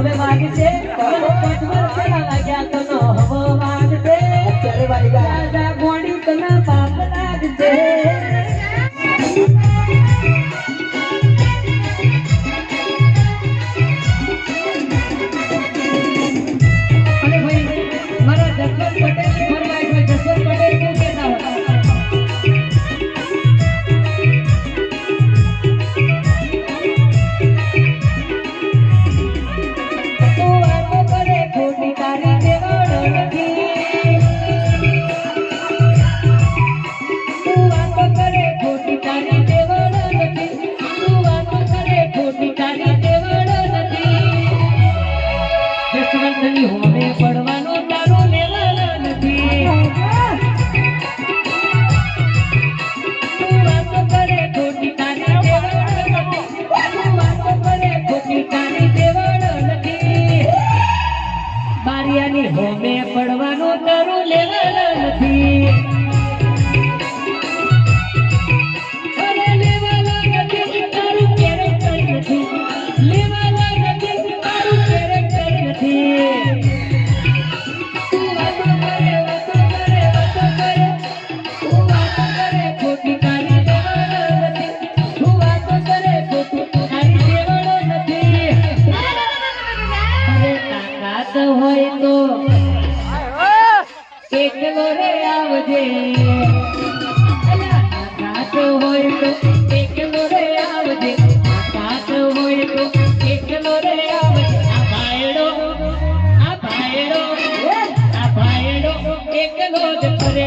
Ave તારું લેવાના નથી હોય તો એકલો રે આવજે. કાચ હોય તો એકલો રે આવજે. કાચ હોય તો એકલો રે આવજે. આ ભાયડો આ ભાયડો આ ભાયડો એકલો જ ફરે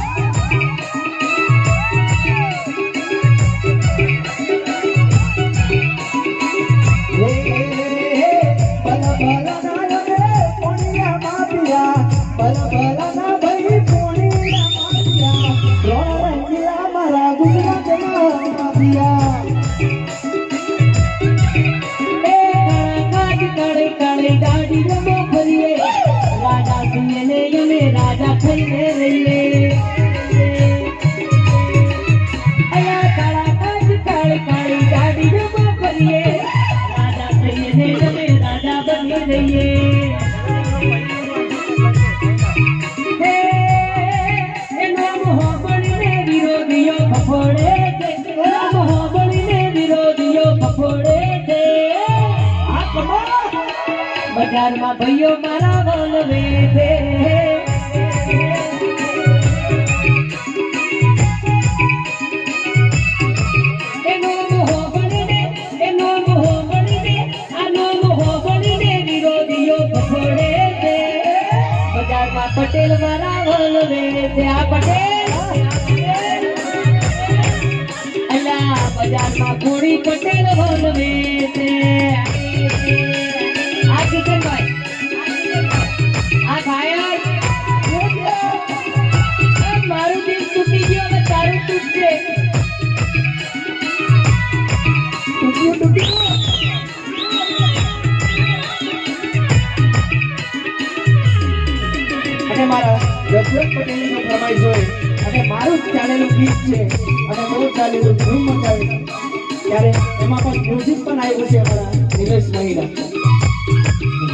બજારમાં ભાઈઓ મારા વલ વેચે પટેલ મારા વલ વેચે આ પટેલ? અલ્યા, બજારમાં ગોળી પટેલ વલ વેચે અને મારા રજરત મારું ચાલેલું ગીત છે, અને બહુ ચાલેલું ધૂમ ત્યારે એમાં પણ મ્યુઝિક પણ આવ્યું છે અમારા નિલેશ મહિલા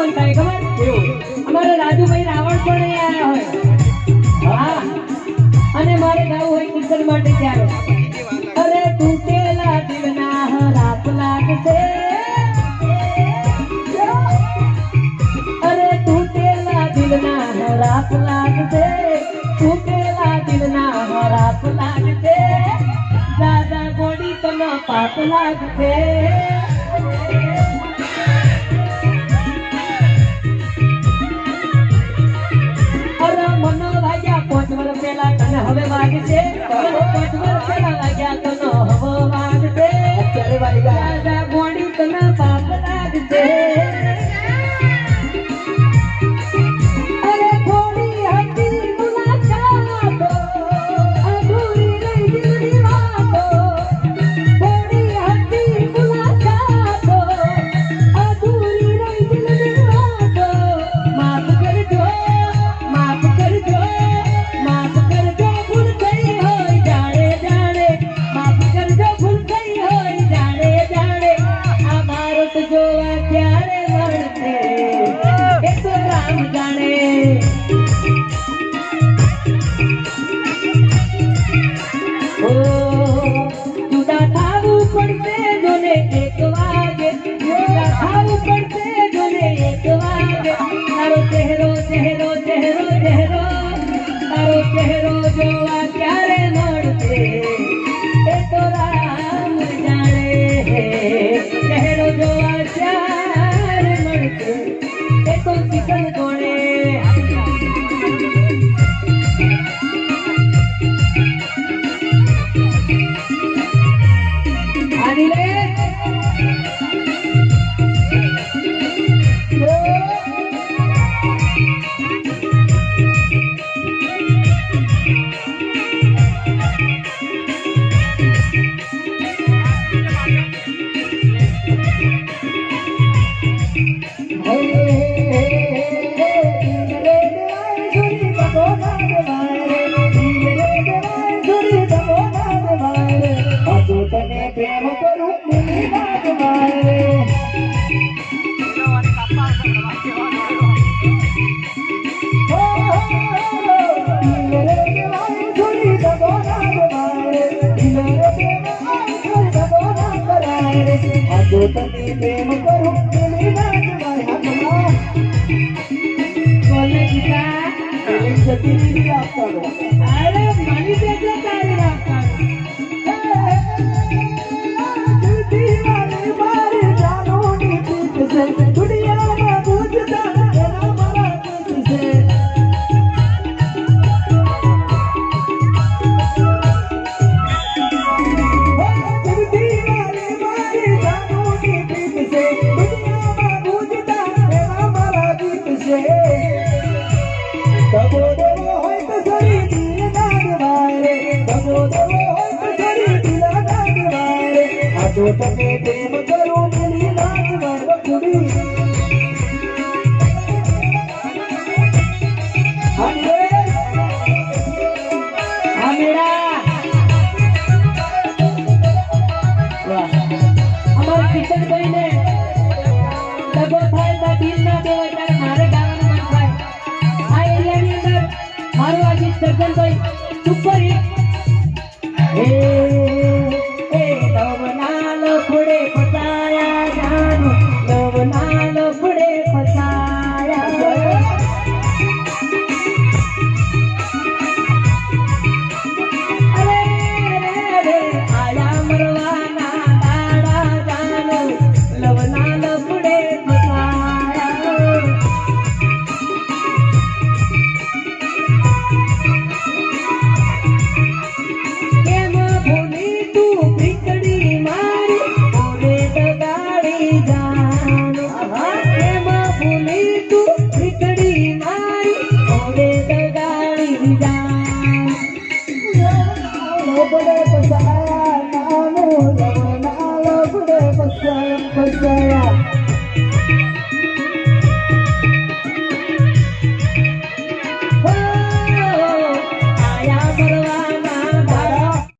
કોણ ખાય ખબર? અમારો રાજુભાઈ રાવણ પણ આવ્યા હોય. હા. અને મારે ગાવું હોય કીર્તન માટે ત્યારે. અરે તૂટેલા દીવના રાત લાગશે. અરે તૂટેલા દીવના રાત લાગશે. તૂટેલા દીવના રાત લાગશે. દાદા ગોડી તને પાપ લાગશે. રે આ જો તને પ્રેમ કરું તને વાત મારા હાથમાં બોલે ગીતા એની જતી નથી આપવાનો અરે માની દેજો તારે રાખવાનું જુદી વાળી મારી જાનો ની પીઠ જઈ તમે પ્રેમ કરો તેની નાચ મારો કુડી મારે ગાવાનું મન થાય. આ એરિયાની અંદર મારું આજે સર્જનભાઈ Yeah.